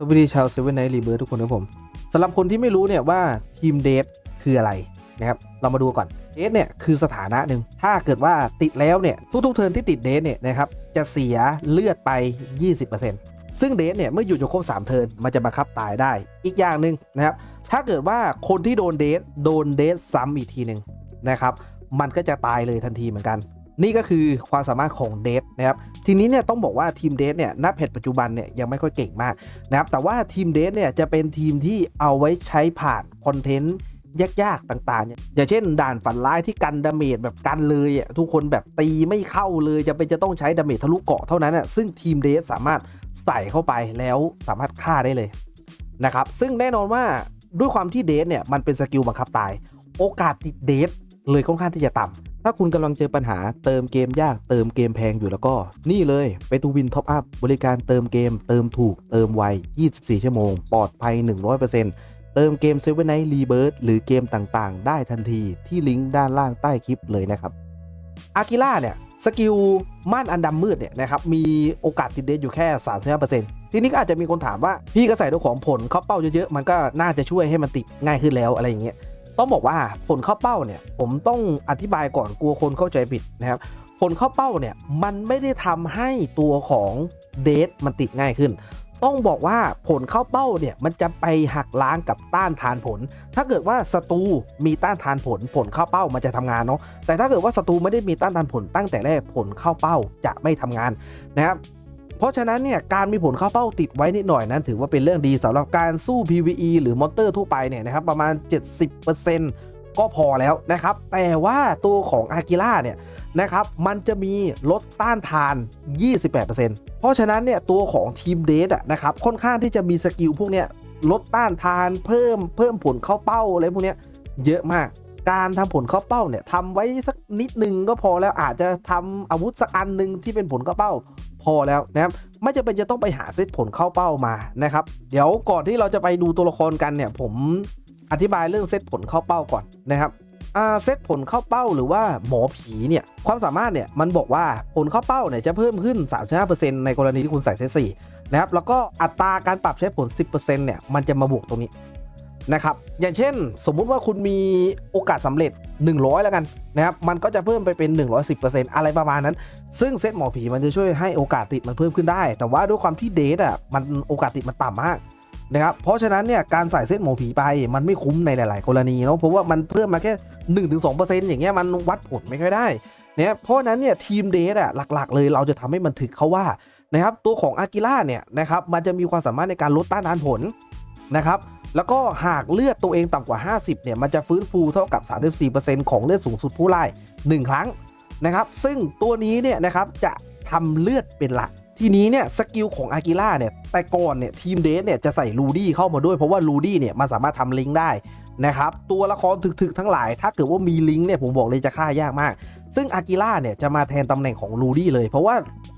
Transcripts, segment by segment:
สวัสดีชาวเซเว่นไนท์รีเบิร์ทุกคนครับผมสำหรับคนที่ไม่รู้เนี่ยว่าทีมเดทคืออะไรนะครับเรามาดูก่อนเดทเนี่ยคือสถานะหนึ่งถ้าเกิดว่าติดแล้วเนี่ยทุกๆเทิร์นที่ติดเดทเนี่ยนะครับจะเสียเลือดไป 20%ซึ่งเดทเนี่ยเมื่ออยู่จนครบ3เทิร์นมันจะบังคับตายได้อีกอย่างหนึ่งนะครับถ้าเกิดว่าคนที่โดนเดทโดนเดทซ้ำอีกทีหนึ่งนะครับมันก็จะตายเลยทันทีเหมือนกัน นี่ก็คือความสามารถของเดทนะครับทีนี้เนี่ยต้องบอกว่าทีมเดทเนี่ยณเพจปัจจุบันเนี่ยยังไม่ค่อยเก่งมากนะครับแต่ว่าทีมเดทเนี่ยจะเป็นทีมที่เอาไว้ใช้ผ่านคอนเทนต์ยากๆต่างๆ อย่างเช่น ด่านฝันร้ายที่กันดาเมจแบบกันเลยอะทุกคนแบบตีไม่เข้าเลยจะเป็นจะต้องใช้ดาเมจทะลุเกาะเท่านั้นอะซึ่งทีมเดทสามารถใส่เข้าไปแล้วสามารถฆ่าได้เลยนะครับซึ่งแน่นอนว่าด้วยความที่เดทเนี่ยมันเป็นสกิลบังคับตาย โอกาสติดเดทเลยค่อนข้างที่จะต่ำ ถ้าคุณกำลังเจอปัญหาเติมเกมยากเติมเกมแพงอยู่แล้วก็ นี่เลยไปตูวินท็อปอัพบริการเติมเกม เติมถูกเติมไว 24 ชั่วโมง ปลอดภัย 100%เติมเกมเซเว่นไนท์รีเบิร์หรือเกมต่างๆ ได้ทันทีที่ลิงก์ด้านล่างใต้คลิปเลยนะครับอากิล่าเนี่ยสกิลม่านอันดำมืดเนี่ยนะครับมีโอกาสติดเดทอยู่แค่ 35%ทีนี้ก็อาจจะมีคนถามว่า พี่ก็ใส่ตัวของผลเข้าเป้าเยอะๆ มันก็น่าจะช่วยให้มันติดง่ายขึ้นแล้วอะไรอย่างเงี้ย ต้องบอกว่าผลเข้าเป้าเนี่ยผมต้องอธิบายก่อนกลัวคนเข้าใจผิดนะครับผลเข้าเป้าเนี่ยมันไม่ได้ทำให้ตัวของเดทมันติดง่ายขึ้น ต้องบอกว่าผลเข้าเป้าเนี่ยมันจะไปหักล้างกับต้านทานผล ถ้าเกิดว่าศัตรูมีต้านทานผล ผลเข้าเป้ามันจะทำงานเนาะแต่ถ้าเกิดว่าศัตรูไม่ได้มีต้านทานผลตั้งแต่แรกผลเข้าเป้าจะไม่ทำงานนะครับ เพราะฉะนั้นเนี่ยการมีผลเข้าเป้าติดไว้นิดหน่อยนั้น ถือว่าเป็นเรื่องดีสำหรับการสู้ PVE หรือมอนเตอร์ทั่วไปเนี่ยนะครับประมาณ 70%ก็พอแล้วนะครับ แต่ว่าตัวของอากิล่าเนี่ยนะครับมันจะมีลดต้านทาน 28%เพราะฉะนั้นเนี่ยตัวของทีมเดทอะนะครับค่อนข้างที่จะมีสกิลพวกเนี้ยลดต้านทานเพิ่มเพิ่มผลเข้าเป้าอะไรพวกเนี้ยเยอะมาก การทำผลเข้าเป้าเนี่ยทำไว้สักนิดนึงก็พอแล้วอาจจะทำอาวุธสักอันหนึ่งที่เป็นผลเข้าเป้าพอแล้วนะครับไม่จำเป็นจะต้องไปหาเซตผลเข้าเป้ามานะครับ เดี๋ยวก่อนที่เราจะไปดูตัวละครกันเนี่ยผมอธิบายเรื่องเซตผลเข้าเป้าก่อนนะครับเซตผลเข้าเป้าหรือว่าหมอผีเนี่ยความสามารถเนี่ยมันบอกว่าผลเข้าเป้าเนี่ยจะเพิ่มขึ้น 35%ในกรณีที่คุณใส่เซต4นะครับแล้วก็อัตราการปรับใช้ผล 10%เนี่ยมันจะมาบวกตรงนี้ นะครับ อย่างเช่น สมมุติว่าคุณมีโอกาสสำเร็จ 100 แล้วกันนะครับ มันก็จะเพิ่มไปเป็น 110%อะไรประมาณนั้น ซึ่งเซตหมอผีมันจะช่วยให้โอกาสติดมันเพิ่มขึ้นได้ แต่ว่าด้วยความที่เดทอะ มันโอกาสติดมันต่ำมากนะครับ เพราะฉะนั้นเนี่ยการใส่เซตหมอผีไปมันไม่คุ้มในหลาย ๆ กรณีเนาะ เพราะว่ามันเพิ่มมาแค่ 1-2%อย่างเงี้ยมันวัดผลไม่ค่อยได้เนี่ยเพราะฉะนั้นเนี่ยทีมเดทอะหลัก ๆ เลยเราจะทำให้มันถึกเขาว่านะครับตัวของอากิล่าเนี่ยนะครับมันจะมีความสามารถในการลดต้านทานผลนะครับ แล้วก็หากเลือดตัวเองต่ำกว่า 50 เนี่ย มันจะฟื้นฟูเท่ากับ 34%ของเลือดสูงสุดผู้ไล่1ครั้งนะครับ ซึ่งตัวนี้เนี่ยนะครับจะทำเลือดเป็นหลัก ทีนี้เนี่ยสกิลของอากิล่าเนี่ย แต่ก่อนเนี่ยทีมเดทเนี่ยจะใส่ลูดี้เข้ามาด้วย เพราะว่าลูดี้เนี่ยมันสามารถทำลิงก์ได้นะครับ ตัวละครถึกๆทั้งหลาย ถ้าเกิดว่ามีลิงก์เนี่ยผมบอกเลยจะฆ่ายากมาก ซึ่งอากิล่าเนี่ยจะมาแทนตำแหน่งของลูดี้เลย เพราะว่า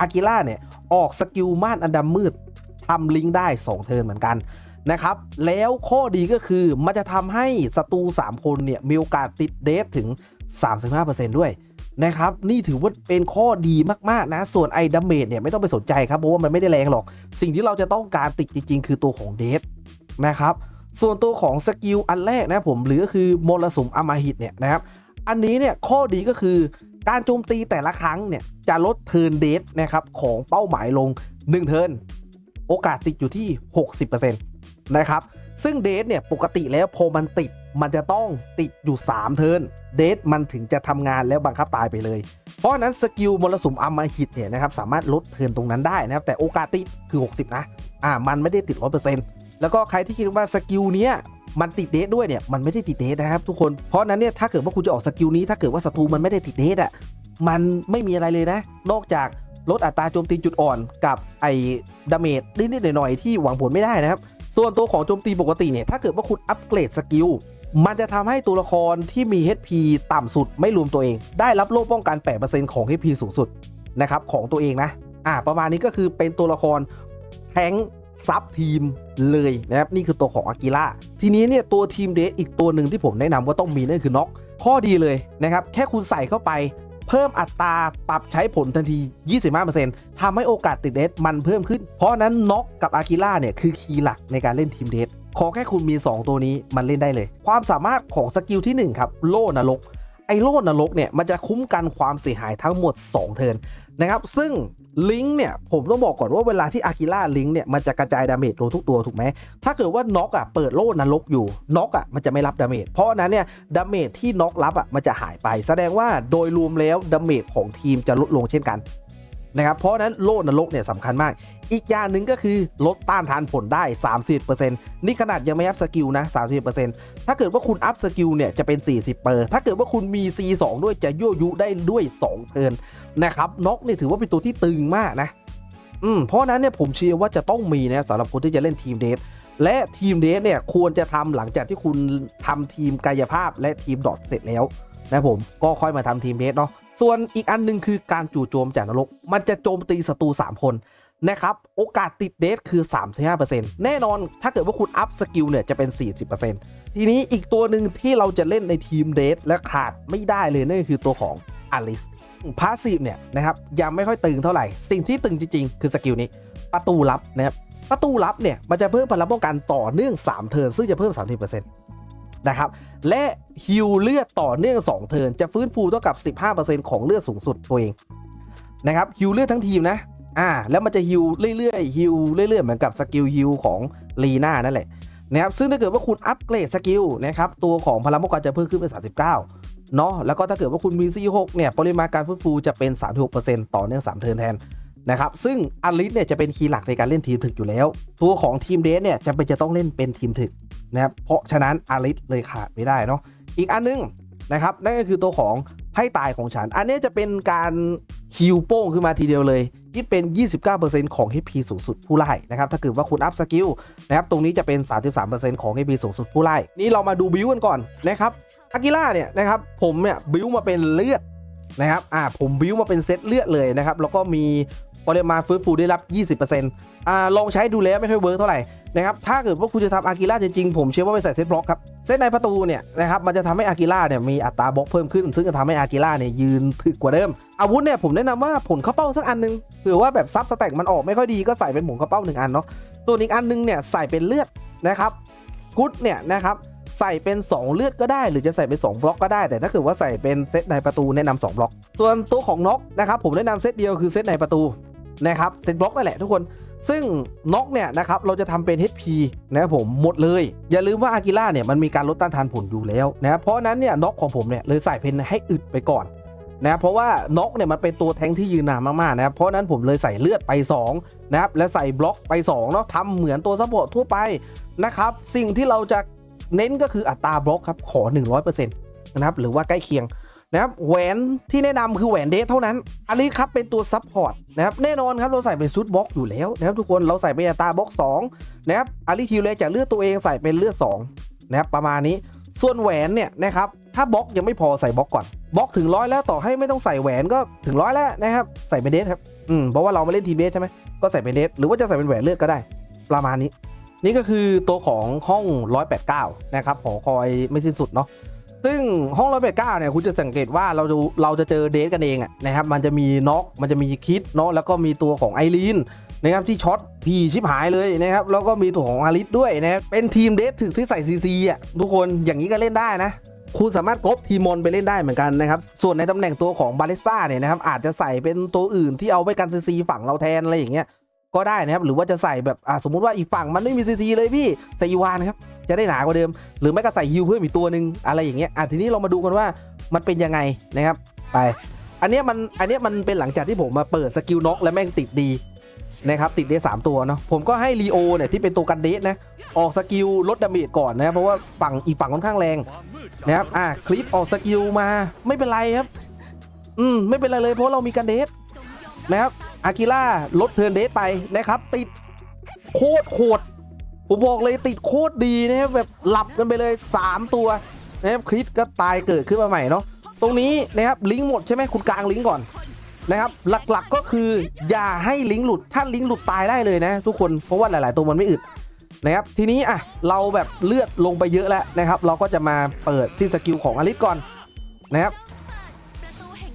อากิล่าเนี่ยออกสกิลม่านอันดำมืดทำลิงก์ได้ 2 เทิร์นเหมือนกัน นะครับ แล้วข้อดีก็คือมันจะทำให้ศัตรู 3 คนเนี่ยมีโอกาสติดเดทถึง 35%ด้วยนะครับ นี่ถือว่าเป็นข้อดีมากๆนะ ส่วนไอ้ดัมเมจเนี่ยไม่ต้องไปสนใจครับ เพราะว่ามันไม่ได้แรงหรอก สิ่งที่เราจะต้องการติดจริง ๆ คือตัวของเดทนะครับ ส่วนตัวของสกิลอันแรกนะผมหรือก็คือมรสุมอำมหิตเนี่ยนะครับ อันนี้เนี่ยข้อดีก็คือการโจมตีแต่ละครั้งเนี่ยจะลดเทิร์นเดทนะครับของเป้าหมายลง 1 เทิร์นโอกาสติดอยู่ที่ 60% นะครับ ซึ่งเดทเนี่ยปกติแล้วพอมันติดมันจะต้องติดอยู่ 3 เทิร์นเดทมันถึงจะทำงานแล้วบังคับตายไปเลย เพราะนั้นสกิลมรสุมอมหิตเนี่ยนะครับสามารถลดเทิร์นตรงนั้นได้นะครับ แต่โอกาสติดคือ 60 นะอ่ามันไม่ได้ติด 100%แล้วก็ใครที่คิดว่าสกิลเนี้ยมันติดเดทด้วยเนี่ยมันไม่ได้ติดเดทนะครับทุกคนเพราะฉะนั้นเนี่ยถ้าเกิดว่าคุณจะออกสกิลนี้ถ้าเกิดว่าศัตรูมันไม่ได้ติดเดทอะมันไม่มีอะไรเลยนะ นอกจากลดอัตราโจมตีจุดอ่อนกับไอ้ดาเมจนิดๆหน่อยๆที่หวังผลไม่ได้นะครับ ส่วนตัวของโจมตีปกติเนี่ยถ้าเกิดว่าคุณอัปเกรดสกิลมันจะทำให้ตัวละครที่มี HP ต่ำสุดไม่รวมตัวเอง ได้รับโล่ป้องกัน 8%ของ HP สูงสุดนะครับของตัวเองนะอ่าประมาณนี้ก็คือเป็นตัวละครแทงซับทีมเลยนะครับนี่คือตัวของอากิล่าทีนี้เนี่ยตัวทีมเดทอีกตัวหนึ่งที่ผมแนะนำว่าต้องมีนั่นคือน็อกข้อดีเลยนะครับแค่คุณใส่เข้าไป เพิ่มอัตราปรับใช้ผลทันที 25%ทำให้โอกาสติดเดทมันเพิ่มขึ้น เพราะนั้นน็อกกับอากิล่าเนี่ยคือคีย์หลักในการเล่นทีมเดทขอแค่คุณมี 2 ตัวนี้มันเล่นได้เลย ความสามารถของสกิลที่ 1 ครับ โล่นรกไอ้โล่นรกเนี่ยมันจะคุ้มกันความเสียหายทั้งหมด 2 เทิร์น นะครับ ซึ่งลิงก์เนี่ยผมต้องบอกก่อนว่าเวลาที่อากิล่าลิงก์เนี่ยมันจะกระจายดาเมจโดนทุกตัวถูกไหม ถ้าเกิดว่าน็อกอะเปิดโล่นรกอยู่น็อกอะมันจะไม่รับดาเมจเพราะนั้นเนี่ยดาเมจที่น็อกรับอะมันจะหายไป แสดงว่าโดยรวมแล้วดาเมจของทีมจะลดลงเช่นกัน นะครับเพราะนั้นโล่นรกเนี่ยสำคัญมาก อีกอย่างหนึ่งก็คือลดต้านทานผลได้ 30%นี่ขนาดยังไม่อัพสกิลนะ30%ถ้าเกิดว่าคุณอัพสกิลเนี่ยจะเป็น 40เปอร์ถ้าเกิดว่าคุณมี C2 ด้วยจะยั่วยุได้ด้วย 2 เทินนะครับน็อกเนี่ยถือว่าเป็นตัวที่ตึงมากนะอืมเพราะนั้นเนี่ยผมเชื่อว่าจะต้องมีนะสำหรับคนที่จะเล่นทีมเดทและทีมเดทเนี่ยควรจะทำหลังจากที่คุณทำทีมกายภาพและทีมดอทเสร็จแล้วนะผมก็ค่อยมาทำทีมเดทเนาะ ส่วนอีกอันหนึ่งคือการจู่โจมจากนรก มันจะโจมตีศัตรู 3 คนนะครับ โอกาสติดเดทคือ 35%แน่นอนถ้าเกิดว่าคุณอัพสกิลเนี่ยจะเป็น 40%ทีนี้อีกตัวหนึ่งที่เราจะเล่นในทีมเดทและขาดไม่ได้เลยนั่นคือตัวของอลิสพาสซีฟเนี่ยนะครับยังไม่ค่อยตึงเท่าไหร่ สิ่งที่ตึงจริง ๆ คือสกิลนี้ ประตูลับนะครับประตูลับเนี่ยมันจะเพิ่มพลังป้องกันต่อเนื่อง 3 เทิร์นซึ่งจะเพิ่ม 30% นะครับ และฮิวเลือดต่อเนื่อง 2 เทินจะฟื้นฟูเท่ากับ 15%ของเลือดสูงสุดตัวเองนะครับฮิวเลือดทั้งทีมนะอ่าแล้วมันจะฮิวเรื่อยๆฮิวเรื่อยๆเหมือนกับสกิลฮิวของลีน่านั่นแหละนะครับซึ่งถ้าเกิดว่าคุณอัปเกรดสกิลนะครับตัวของพลังป้องกันจะเพิ่มขึ้นเป็น 39เนาะแล้วก็ถ้าเกิดว่าคุณมี C6 เนี่ยปริมาณการฟื้นฟูจะเป็น 36%ต่อเนื่อง 3 เทินแทน นะครับซึ่งอลิสเนี่ยจะเป็นคีย์หลักในการเล่นทีมถึกอยู่แล้ว ตัวของทีมเดสเนี่ยจะเป็นจะต้องเล่นเป็นทีมถึกนะครับเพราะฉะนั้นอลิสเลยขาดไม่ได้เนาะอีกอันนึงนะครับนั่นก็คือตัวของไพ่ตายของฉัน อันนี้จะเป็นการฮิวโป้งขึ้นมาทีเดียวเลยคิดเป็น 29%ของ HP สูงสุดผู้ไล่นะครับถ้าเกิดว่าคุณอัพสกิลนะครับตรงนี้จะเป็น 33%ของ HP สูงสุดผู้ไล่นี่เรามาดูบิวกันก่อนนะครับอากิล่าเนี่ยนะครับผมเนี่ยบิวมาเป็นเลือดนะครับอ่าผมบิวมาเป็นเซตเลือดเลยนะครับแล้วก็มี ปริมาณฟื้นฟูได้รับ 20%อ่าลองใช้ดูแล้วไม่ค่อยเวิร์กเท่าไหร่นะครับถ้าเกิดว่าคุณจะทำอากิล่าจริงๆ ผมเชื่อว่าไปใส่เซตบล็อกครับ เซตในประตูเนี่ยนะครับมันจะทำให้อากิล่าเนี่ยมีอัตราบล็อกเพิ่มขึ้น ซึ่งจะทำให้อากิล่าเนี่ยยืนถึกกว่าเดิม อาวุธเนี่ยผมแนะนำว่าผลเข้าเป้าสักอันหนึงเผื่อว่าแบบซับสแต็กมันออกไม่ค่อยดีก็ใส่เป็นผลเข้าเป้าหนึ่งอันเนาะตัวอีกอันหนึงเนี่ยใส่เป็นเลือดนะครับกุดเนี่ยนะครับใส่เป็น 2 เลือดก็ได้ หรือจะใส่เป็น 2 บล็อกก็ได้ แต่ถ้าเกิดว่าใส่เป็นเซตในประตูแนะนำ2บล็อก ส่วนตัวของน็อกนะครับผมแนะนำเซตเดียวคือเซตในประตู นะครับเซตบล็อกนั่นแหละทุกคน ซึ่งน็อกเนี่ยนะครับเราจะทำเป็น HP นะครับผมหมดเลย อย่าลืมว่าอากิล่าเนี่ยมันมีการลดต้านทานผลอยู่แล้วนะครับเพราะนั้นเนี่ยน็อกของผมเนี่ยเลยใส่เป็นให้อึดไปก่อนนะครับเพราะว่าน็อกเนี่ยมันเป็นตัวแทงที่ยืนนานมากๆนะครับเพราะฉะนั้นผมเลยใส่เลือดไป2นะครับและใส่บล็อกไป2เนาะทำเหมือนตัวซัพพอร์ตทั่วไปนะครับสิ่งที่เราจะเน้นก็คืออัตราบล็อกครับขอ 100%นะครับหรือว่าใกล้เคียง นะครับแหวนที่แนะนำคือแหวนเดทเท่านั้น อันนี้ครับเป็นตัวซับพอร์ตนะครับแน่นอนครับเราใส่เป็นชุดบล็อกอยู่แล้วนะครับทุกคนเราใส่เป็นตาบล็อก2นะครับอาริคิวเลยจากเลือดตัวเองใส่เป็นเลือด2นะครับประมาณนี้ส่วนแหวนเนี่ยนะครับถ้าบล็อกยังไม่พอใส่บล็อกก่อนบล็อกถึงร้อยแล้วต่อให้ไม่ต้องใส่แหวนก็ถึงร้อยแล้วนะครับใส่เป็นเดทครับอืมเพราะว่าเรามาเล่นทีมเดทใช่ไหมก็ใส่เป็นเดทหรือว่าจะใส่เป็นแหวนเลือดก็ได้ ประมาณนี้ นี่ก็คือตัวของห้อง 189 นะครับหอคอยไม่สิ้นสุดเนาะ ซึ่งห้อง189เก้าเนี่ยคุณจะสังเกตว่าเราจะเราจะเจอเดทกันเองอะนะครับมันจะมีน็อกมันจะมีคิดเนาะแล้วก็มีตัวของไอรีนนะครับที่ช็อตพีชิบหายเลยนะครับแล้วก็มีตัวของอาริสด้วยนะครับเป็นทีมเดทถึงที่ใส่ซีซีอะทุกคนอย่างนี้ก็เล่นได้นะคุณสามารถกบทีมอนไปเล่นได้เหมือนกันนะครับ ส่วนในตำแหน่งตัวของบาเลสตาเนี่ยนะครับอาจจะใส่เป็นตัวอื่นที่เอาไว้กันซีซีฝั่งเราแทนอะไรอย่างเงี้ย ก็ได้นะครับหรือว่าจะใส่แบบอ่าสมมุติว่าอีกฝั่งมันไม่มีซีซีเลยพี่ใส่อีวานครับจะได้หนากว่าเดิม หรือไม่ก็ใส่ฮิวเพิ่มอีกตัวหนึ่งอะไรอย่างเงี้ยอะทีนี้เรามาดูกันว่ามันเป็นยังไงนะครับไป อันเนี้ยมันอันเนี้ยมันเป็นหลังจากที่ผมมาเปิดสกิลน็อกแล้วแม่งติดดีนะครับติดเดสามตัวเนาะผมก็ให้ลีโอเนี่ยที่เป็นตัวกันเดสนะออกสกิลลดดาเมจก่อนนะครับเพราะว่าฝั่งอีกฝั่งค่อนข้างแรงนะครับอะคลิปออกสกิลมาไม่เป็นไรครับ อืมไม่เป็นไรเลยเพราะเรามีกันเดสนะครับ อากิล่าลดเทิร์นเดทไปนะครับ ติดโคตรโหดผมบอกเลยติดโคตรดีนะครับแบบหลับกันไปเลย 3 ตัวนะครับคริสก็ตายเกิดขึ้นมาใหม่เนาะตรงนี้นะครับลิงก์หมดใช่ไหมคุณกลางลิงก์ก่อนนะครับ หลักๆก็คืออย่าให้ลิงก์หลุดถ้าลิงก์หลุดตายได้เลยนะ ทุกคนเพราะว่าหลาย ๆ ตัวมันไม่อึดนะครับทีนี้อะเราแบบเลือดลงไปเยอะแล้วนะครับ เราก็จะมาเปิดที่สกิลของอลิสก่อนนะครับ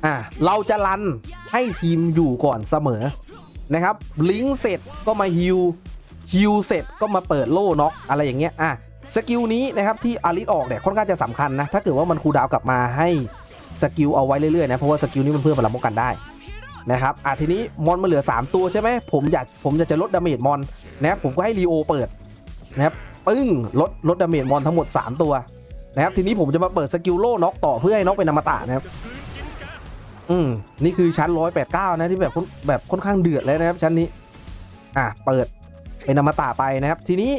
ออะเราจะรัน ให้ทีมอยู่ก่อนเสมอนะครับลิงก์เสร็จก็มาฮิวฮิวเสร็จก็มาเปิดโล่น็อกอะไรอย่างเงี้ยอะสกิลนี้นะครับที่อาริสออกเนี่ยค่อนข้างจะสำคัญนะถ้าเกิดว่ามันคูดาวกลับมาให้สกิลเอาไว้เรื่อยๆนะเพราะว่าสกิลนี้มันเพิ่มพลังป้องกันได้นะครับอะทีนี้มอนมาเหลือ 3 ตัวใช่ไหมผมอยากผมอยากจะลดดาเมจมอนนะครับผมก็ให้ลีโอเปิดนะครับปึ้งลดลดดาเมจมอนทั้งหมด 3 ตัวนะครับทีนี้ผมจะมาเปิดสกิลโล่น็อกต่อเพื่อให้น็อกเป็นอมตะนะครับ อืมนี่คือชั้นร้อยแปดเก้านะที่แบบค่อนแบบค่อนข้างเดือดเลยนะครับ ชั้นนี้ อะเปิดเป็นอมตะไปนะครับ ทีนี้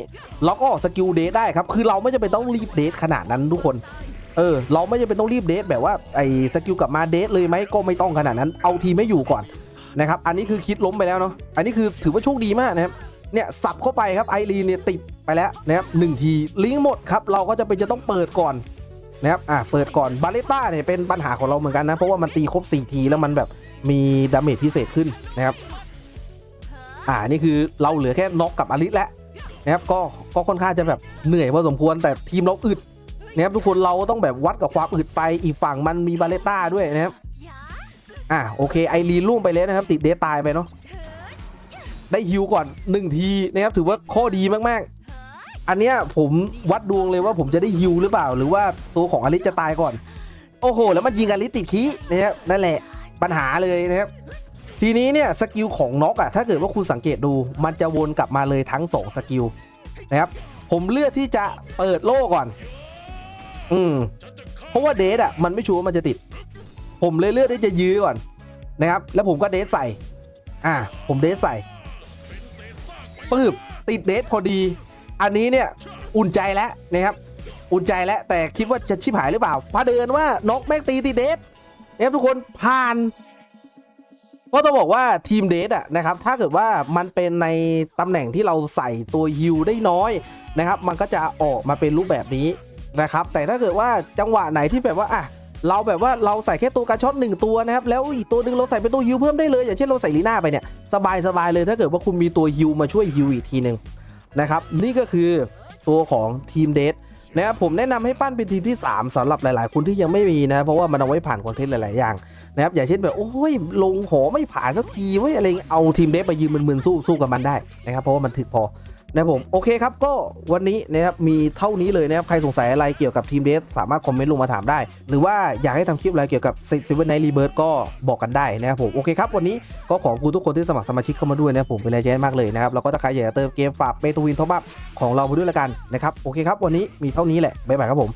เราก็ออกสกิลเดทได้ครับ คือเราไม่จำเป็นต้องรีบเดทขนาดนั้นทุกคน เออ เราไม่จำเป็นต้องรีบเดทแบบว่าไอ้สกิลกลับมาเดทเลยไหมก็ไม่ต้องขนาดนั้น เอาทีไม่อยู่ก่อนนะครับ อันนี้คือคิดล้มไปแล้วเนาะ อันนี้คือถือว่าโชคดีมากนะครับ เนี่ยสับเข้าไปครับไอรีนเนี่ยติดไปแล้วนะครับหนึ่งทีลิงก์หมดครับเราก็จะเป็นจะต้องเปิดก่อน นะครับ อะเปิดก่อน บาเลต้าเนี่ยเป็นปัญหาของเราเหมือนกันนะ เพราะว่ามันตีครบ 4 ทีแล้วมันแบบมีดาเมจพิเศษขึ้นนะครับ อ่า นี่คือเราเหลือแค่น็อกกับอลิสแล้วนะครับ ก็ ก็ค่อนข้างจะแบบเหนื่อยพอสมควร แต่ทีมเราอึดนะครับทุกคนเราต้องแบบวัดกับความอึดไป อีกฝั่งมันมีบาเลต้าด้วยนะครับ อ่า โอเค ไอรีนล่วงไปแล้วนะครับ ติดเดตายไปเนาะ ได้ฮิวก่อน1ทีนะครับ ถือว่าข้อดีมากๆ อันเนี้ยผมวัดดวงเลยว่าผมจะได้ฮิวหรือเปล่า หรือว่าตัวของอลิสจะตายก่อน โอ้โห แล้วมันยิงอลิสติดคีนะครับนั่นแหละปัญหาเลยนะครับทีนี้เนี่ยสกิลของน็อกอะถ้าเกิดว่าคุณสังเกตดู มันจะวนกลับมาเลยทั้ง 2 สกิลนะครับผมเลือกที่จะเปิดโล่ก่อน อืมเพราะว่าเดทอะมันไม่ชัวร์ว่ามันจะติด ผมเลยเลือกที่จะยื้อก่อนนะครับ แล้วผมก็เดทใส่ อ่า ผมเดทใส่ปึ๊บติดเดทพอดี อันนี้เนี่ยอุ่นใจแล้วนะครับอุ่นใจแล้วแต่คิดว่าจะชิบหายหรือเปล่าพาเดินว่านกแม่งตีติดเดทนะครับทุกคนผ่านเพราะต้องบอกว่าทีมเดทอะนะครับถ้าเกิดว่ามันเป็นในตำแหน่งที่เราใส่ตัวฮิวได้น้อยนะครับมันก็จะออกมาเป็นรูปแบบนี้นะครับแต่ถ้าเกิดว่าจังหวะไหนที่แบบว่าอะเราแบบว่าเราใส่แค่ตัวการช็อตหนึ่งตัวนะครับแล้วอีกตัวหนึ่งเราใส่เป็นตัวฮิวเพิ่มได้เลย อย่างเช่นเราใส่ลีน่าไปเนี่ยสบายสบายเลยถ้าเกิดว่าคุณมีตัวฮิวมาช่วยฮิวอีกทีหนึ่ง นะครับนี่ก็คือตัวของทีมเดทนะครับผมแนะนำให้ปั้นเป็นทีมที่ 3สำหรับหลาย ๆ คนที่ยังไม่มีนะ เพราะว่ามันเอาไว้ผ่านคอนเทนต์หลาย ๆ อย่างนะครับอย่างเช่นแบบโอ้ยลงหอไม่ผ่านสักทีไว้อะไรเงี้ยเอาทีมเดฟไปยืนมึนๆสู้สู้กับมันได้นะครับเพราะว่ามันถึกพอ นะผมโอเคครับก็วันนี้นะครับมีเท่านี้เลยนะครับใครสงสัยอะไรเกี่ยวกับทีมเดสสามารถคอมเมนต์ลงมาถามได้ หรือว่าอยากให้ทำคลิปอะไรเกี่ยวกับเซเว่นไนท์รีเบิร์ก็บอกกันได้นะครับผมโอเคครับวันนี้ก็ขอบคุณทุกคนที่สมัครสมาชิกเข้ามาด้วยนะครับผมเป็นแรงใจมากเลยนะครับแล้วก็ถ้าใครอยากจะเติมเกมฝากเปตูวินท็อปอัพของเราไปด้วยละกันนะครับโอเคครับวันนี้มีเท่านี้แหละบ๊ายบายครับผม